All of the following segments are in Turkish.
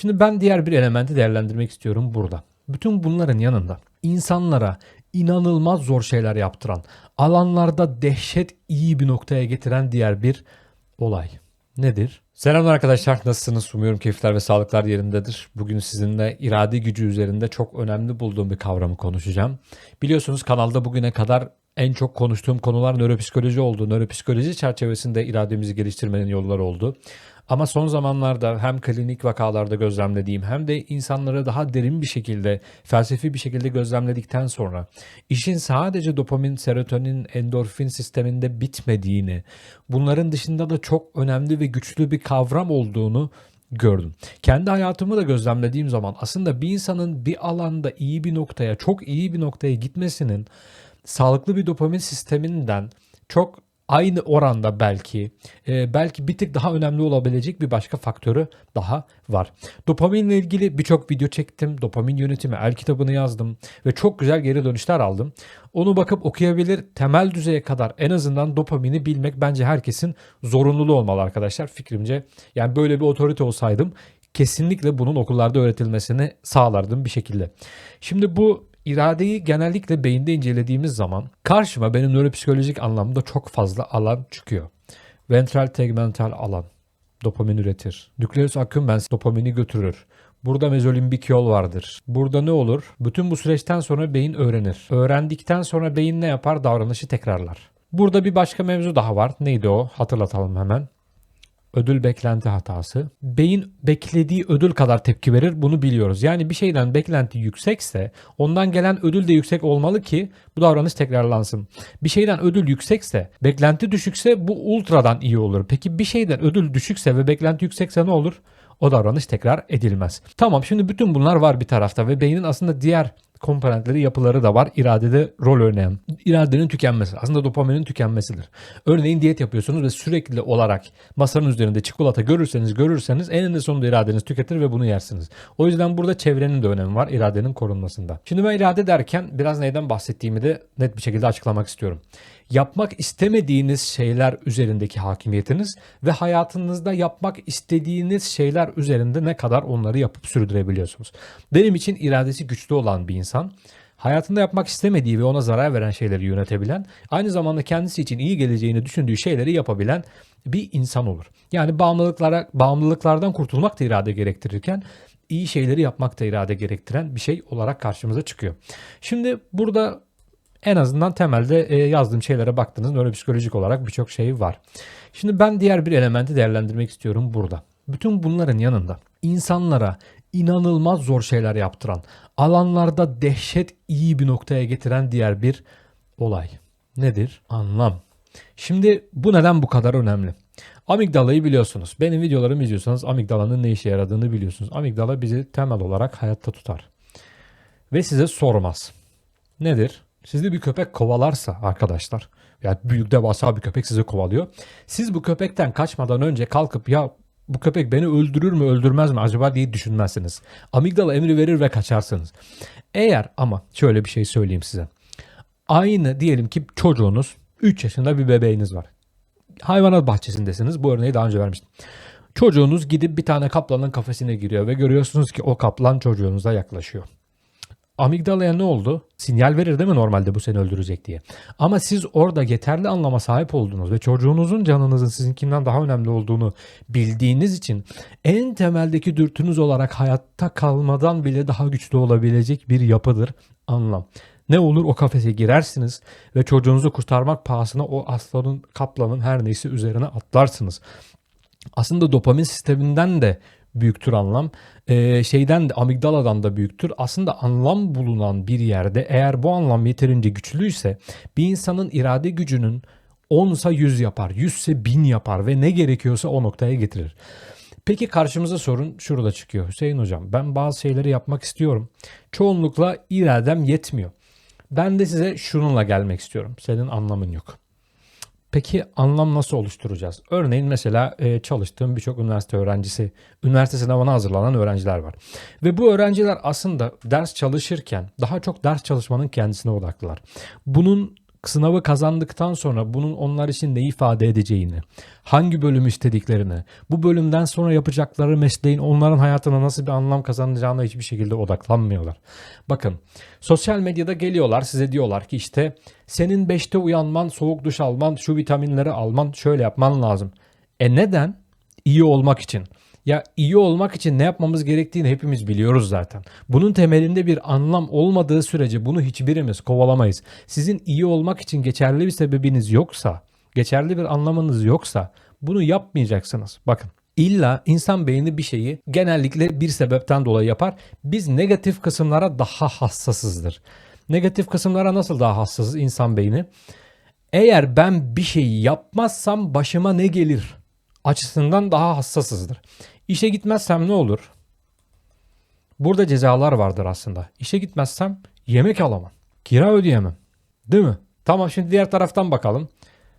Şimdi ben diğer bir elementi değerlendirmek istiyorum burada. Bütün bunların yanında insanlara inanılmaz zor şeyler yaptıran, alanlarda dehşet iyi bir noktaya getiren diğer bir olay. Nedir? Selamlar arkadaşlar. Nasılsınız? Umuyorum keyifler ve sağlıklar yerindedir. Bugün sizinle irade gücü üzerinde çok önemli bulduğum bir kavramı konuşacağım. Biliyorsunuz kanalda bugüne kadar en çok konuştuğum konular nöropsikoloji oldu. Nöropsikoloji çerçevesinde irademizi geliştirmenin yolları oldu. Ama son zamanlarda hem klinik vakalarda gözlemlediğim hem de insanları daha derin bir şekilde, felsefi bir şekilde gözlemledikten sonra işin sadece dopamin, serotonin, endorfin sisteminde bitmediğini, bunların dışında da çok önemli ve güçlü bir kavram olduğunu gördüm. Kendi hayatımı da gözlemlediğim zaman aslında bir insanın bir alanda iyi bir noktaya, çok iyi bir noktaya gitmesinin sağlıklı bir dopamin sisteminden çok aynı oranda belki e, belki bir tık daha önemli olabilecek bir başka faktörü daha var. Dopaminle ilgili birçok video çektim. Dopamin yönetimi el kitabını yazdım ve çok güzel geri dönüşler aldım. Onu bakıp okuyabilir temel düzeye kadar en azından dopamini bilmek bence herkesin zorunluluğu olmalı arkadaşlar fikrimce. Yani böyle bir otorite olsaydım kesinlikle bunun okullarda öğretilmesini sağlardım bir şekilde. Şimdi bu iradeyi genellikle beyinde incelediğimiz zaman karşıma benim nöropsikolojik anlamda çok fazla alan çıkıyor. Ventral tegmental alan dopamin üretir. Nükleus accumbens dopamini götürür. Burada mezolimbik yol vardır. Burada ne olur? Bütün bu süreçten sonra beyin öğrenir. Öğrendikten sonra beyin ne yapar? Davranışı tekrarlar. Burada bir başka mevzu daha var. Neydi o? Hatırlatalım hemen ödül beklenti hatası. Beyin beklediği ödül kadar tepki verir bunu biliyoruz. Yani bir şeyden beklenti yüksekse ondan gelen ödül de yüksek olmalı ki bu davranış tekrarlansın. Bir şeyden ödül yüksekse beklenti düşükse bu ultradan iyi olur. Peki bir şeyden ödül düşükse ve beklenti yüksekse ne olur? O davranış tekrar edilmez. Tamam şimdi bütün bunlar var bir tarafta ve beynin aslında diğer komponentleri, yapıları da var. İradede rol oynayan. İradenin tükenmesi. Aslında dopaminin tükenmesidir. Örneğin diyet yapıyorsunuz ve sürekli olarak masanın üzerinde çikolata görürseniz görürseniz eninde sonunda iradeniz tüketir ve bunu yersiniz. O yüzden burada çevrenin de önemi var iradenin korunmasında. Şimdi ben irade derken biraz neyden bahsettiğimi de net bir şekilde açıklamak istiyorum yapmak istemediğiniz şeyler üzerindeki hakimiyetiniz ve hayatınızda yapmak istediğiniz şeyler üzerinde ne kadar onları yapıp sürdürebiliyorsunuz. Benim için iradesi güçlü olan bir insan hayatında yapmak istemediği ve ona zarar veren şeyleri yönetebilen, aynı zamanda kendisi için iyi geleceğini düşündüğü şeyleri yapabilen bir insan olur. Yani bağımlılıklara bağımlılıklardan kurtulmak da irade gerektirirken iyi şeyleri yapmak da irade gerektiren bir şey olarak karşımıza çıkıyor. Şimdi burada en azından temelde e, yazdığım şeylere baktığınız nöropsikolojik olarak birçok şey var. Şimdi ben diğer bir elementi değerlendirmek istiyorum burada. Bütün bunların yanında insanlara inanılmaz zor şeyler yaptıran, alanlarda dehşet iyi bir noktaya getiren diğer bir olay. Nedir? Anlam. Şimdi bu neden bu kadar önemli? Amigdalayı biliyorsunuz. Benim videolarımı izliyorsanız amigdalanın ne işe yaradığını biliyorsunuz. Amigdala bizi temel olarak hayatta tutar. Ve size sormaz. Nedir? Sizde bir köpek kovalarsa arkadaşlar yani büyük devasa bir köpek sizi kovalıyor. Siz bu köpekten kaçmadan önce kalkıp ya bu köpek beni öldürür mü öldürmez mi acaba diye düşünmezsiniz. Amigdala emri verir ve kaçarsınız. Eğer ama şöyle bir şey söyleyeyim size. Aynı diyelim ki çocuğunuz 3 yaşında bir bebeğiniz var. Hayvanat bahçesindesiniz. Bu örneği daha önce vermiştim. Çocuğunuz gidip bir tane kaplanın kafesine giriyor ve görüyorsunuz ki o kaplan çocuğunuza yaklaşıyor. Amigdalaya ne oldu? Sinyal verir değil mi normalde bu seni öldürecek diye. Ama siz orada yeterli anlama sahip oldunuz ve çocuğunuzun canınızın sizinkinden daha önemli olduğunu bildiğiniz için en temeldeki dürtünüz olarak hayatta kalmadan bile daha güçlü olabilecek bir yapıdır anlam. Ne olur o kafese girersiniz ve çocuğunuzu kurtarmak pahasına o aslanın, kaplanın her neyse üzerine atlarsınız. Aslında dopamin sisteminden de büyüktür anlam. Ee, şeyden de amigdaladan da büyüktür. Aslında anlam bulunan bir yerde eğer bu anlam yeterince güçlüyse bir insanın irade gücünün 10 ise 100 yapar, 100 ise 1000 yapar ve ne gerekiyorsa o noktaya getirir. Peki karşımıza sorun şurada çıkıyor. Hüseyin hocam ben bazı şeyleri yapmak istiyorum. Çoğunlukla iradem yetmiyor. Ben de size şununla gelmek istiyorum. Senin anlamın yok. Peki anlam nasıl oluşturacağız? Örneğin mesela e, çalıştığım birçok üniversite öğrencisi, üniversite sınavına hazırlanan öğrenciler var. Ve bu öğrenciler aslında ders çalışırken daha çok ders çalışmanın kendisine odaklılar. Bunun sınavı kazandıktan sonra bunun onlar için ne ifade edeceğini, hangi bölüm istediklerini, bu bölümden sonra yapacakları mesleğin onların hayatına nasıl bir anlam kazanacağına hiçbir şekilde odaklanmıyorlar. Bakın sosyal medyada geliyorlar size diyorlar ki işte senin 5'te uyanman, soğuk duş alman, şu vitaminleri alman, şöyle yapman lazım. E neden? İyi olmak için. Ya iyi olmak için ne yapmamız gerektiğini hepimiz biliyoruz zaten. Bunun temelinde bir anlam olmadığı sürece bunu hiçbirimiz kovalamayız. Sizin iyi olmak için geçerli bir sebebiniz yoksa, geçerli bir anlamınız yoksa bunu yapmayacaksınız. Bakın İlla insan beyni bir şeyi genellikle bir sebepten dolayı yapar. Biz negatif kısımlara daha hassasızdır. Negatif kısımlara nasıl daha hassasız insan beyni? Eğer ben bir şeyi yapmazsam başıma ne gelir açısından daha hassasızdır. İşe gitmezsem ne olur? Burada cezalar vardır aslında. İşe gitmezsem yemek alamam. Kira ödeyemem. Değil mi? Tamam şimdi diğer taraftan bakalım.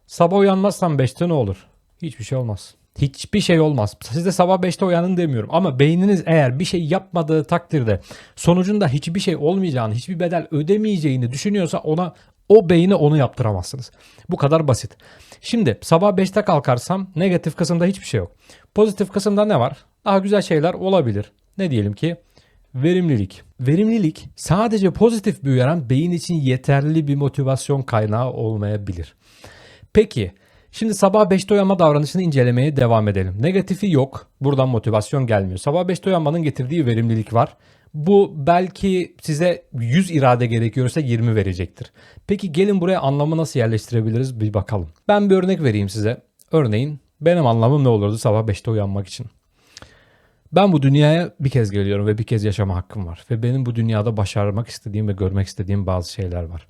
Sabah uyanmazsam 5'te ne olur? Hiçbir şey olmaz. Hiçbir şey olmaz. Siz de sabah 5'te uyanın demiyorum. Ama beyniniz eğer bir şey yapmadığı takdirde sonucunda hiçbir şey olmayacağını, hiçbir bedel ödemeyeceğini düşünüyorsa ona o beyine onu yaptıramazsınız. Bu kadar basit. Şimdi sabah 5'te kalkarsam negatif kısımda hiçbir şey yok. Pozitif kısımda ne var? Daha güzel şeyler olabilir. Ne diyelim ki? Verimlilik. Verimlilik sadece pozitif bir uyaran beyin için yeterli bir motivasyon kaynağı olmayabilir. Peki Şimdi sabah 5'te uyanma davranışını incelemeye devam edelim. Negatifi yok. Buradan motivasyon gelmiyor. Sabah 5'te uyanmanın getirdiği verimlilik var. Bu belki size 100 irade gerekiyorsa 20 verecektir. Peki gelin buraya anlamı nasıl yerleştirebiliriz bir bakalım. Ben bir örnek vereyim size. Örneğin benim anlamım ne olurdu sabah 5'te uyanmak için? Ben bu dünyaya bir kez geliyorum ve bir kez yaşama hakkım var. Ve benim bu dünyada başarmak istediğim ve görmek istediğim bazı şeyler var.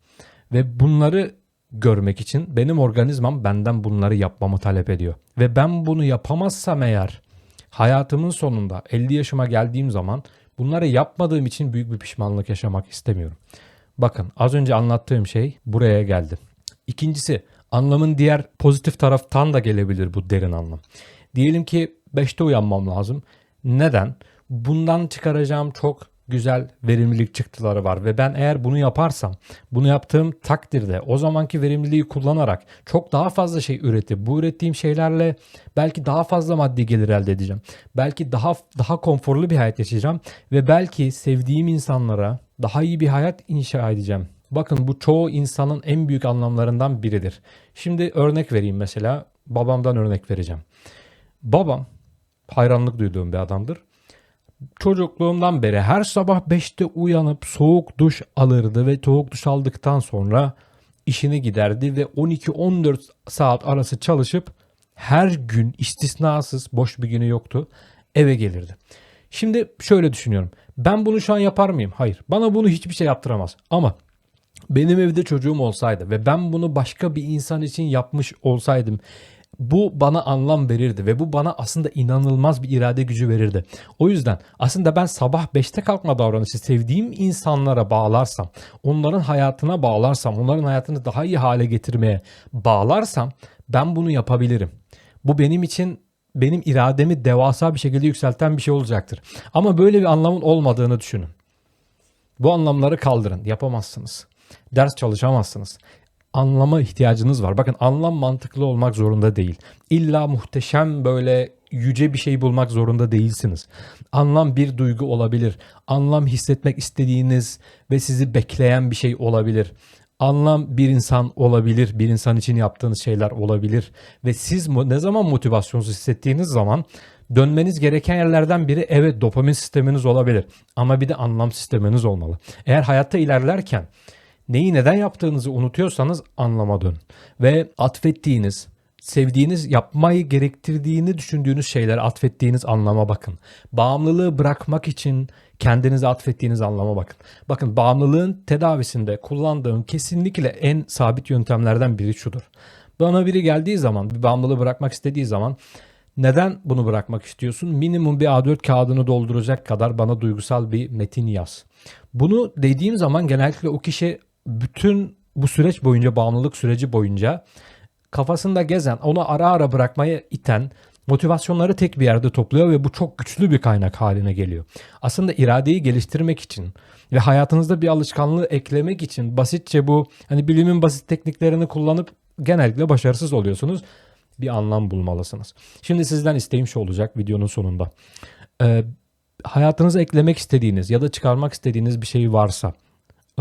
Ve bunları görmek için benim organizmam benden bunları yapmamı talep ediyor. Ve ben bunu yapamazsam eğer hayatımın sonunda 50 yaşıma geldiğim zaman bunları yapmadığım için büyük bir pişmanlık yaşamak istemiyorum. Bakın az önce anlattığım şey buraya geldi. İkincisi anlamın diğer pozitif taraftan da gelebilir bu derin anlam. Diyelim ki 5'te uyanmam lazım. Neden? Bundan çıkaracağım çok güzel verimlilik çıktıları var ve ben eğer bunu yaparsam bunu yaptığım takdirde o zamanki verimliliği kullanarak çok daha fazla şey üretip bu ürettiğim şeylerle belki daha fazla maddi gelir elde edeceğim. Belki daha daha konforlu bir hayat yaşayacağım ve belki sevdiğim insanlara daha iyi bir hayat inşa edeceğim. Bakın bu çoğu insanın en büyük anlamlarından biridir. Şimdi örnek vereyim mesela babamdan örnek vereceğim. Babam hayranlık duyduğum bir adamdır çocukluğumdan beri her sabah 5'te uyanıp soğuk duş alırdı ve soğuk duş aldıktan sonra işine giderdi ve 12-14 saat arası çalışıp her gün istisnasız boş bir günü yoktu eve gelirdi. Şimdi şöyle düşünüyorum. Ben bunu şu an yapar mıyım? Hayır. Bana bunu hiçbir şey yaptıramaz. Ama benim evde çocuğum olsaydı ve ben bunu başka bir insan için yapmış olsaydım bu bana anlam verirdi ve bu bana aslında inanılmaz bir irade gücü verirdi. O yüzden aslında ben sabah 5'te kalkma davranışı sevdiğim insanlara bağlarsam, onların hayatına bağlarsam, onların hayatını daha iyi hale getirmeye bağlarsam ben bunu yapabilirim. Bu benim için benim irademi devasa bir şekilde yükselten bir şey olacaktır. Ama böyle bir anlamın olmadığını düşünün. Bu anlamları kaldırın. Yapamazsınız. Ders çalışamazsınız anlama ihtiyacınız var. Bakın anlam mantıklı olmak zorunda değil. İlla muhteşem böyle yüce bir şey bulmak zorunda değilsiniz. Anlam bir duygu olabilir. Anlam hissetmek istediğiniz ve sizi bekleyen bir şey olabilir. Anlam bir insan olabilir. Bir insan için yaptığınız şeyler olabilir. Ve siz ne zaman motivasyonsuz hissettiğiniz zaman dönmeniz gereken yerlerden biri evet dopamin sisteminiz olabilir. Ama bir de anlam sisteminiz olmalı. Eğer hayatta ilerlerken neyi neden yaptığınızı unutuyorsanız anlamadın Ve atfettiğiniz, sevdiğiniz, yapmayı gerektirdiğini düşündüğünüz şeyler atfettiğiniz anlama bakın. Bağımlılığı bırakmak için kendinize atfettiğiniz anlama bakın. Bakın bağımlılığın tedavisinde kullandığım kesinlikle en sabit yöntemlerden biri şudur. Bana biri geldiği zaman, bir bağımlılığı bırakmak istediği zaman neden bunu bırakmak istiyorsun? Minimum bir A4 kağıdını dolduracak kadar bana duygusal bir metin yaz. Bunu dediğim zaman genellikle o kişi bütün bu süreç boyunca bağımlılık süreci boyunca kafasında gezen onu ara ara bırakmaya iten motivasyonları tek bir yerde topluyor ve bu çok güçlü bir kaynak haline geliyor. Aslında iradeyi geliştirmek için ve hayatınızda bir alışkanlığı eklemek için basitçe bu hani bilimin basit tekniklerini kullanıp genellikle başarısız oluyorsunuz. Bir anlam bulmalısınız. Şimdi sizden isteğim şu olacak videonun sonunda. Ee, hayatınıza eklemek istediğiniz ya da çıkarmak istediğiniz bir şey varsa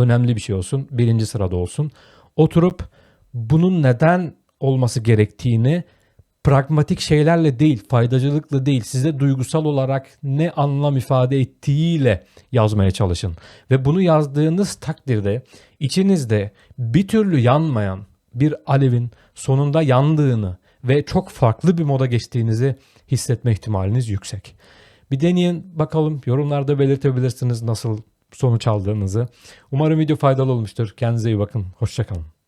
önemli bir şey olsun, birinci sırada olsun. Oturup bunun neden olması gerektiğini pragmatik şeylerle değil, faydacılıkla değil, size duygusal olarak ne anlam ifade ettiğiyle yazmaya çalışın. Ve bunu yazdığınız takdirde içinizde bir türlü yanmayan bir alevin sonunda yandığını ve çok farklı bir moda geçtiğinizi hissetme ihtimaliniz yüksek. Bir deneyin bakalım yorumlarda belirtebilirsiniz nasıl sonuç aldığınızı. Umarım video faydalı olmuştur. Kendinize iyi bakın. Hoşçakalın.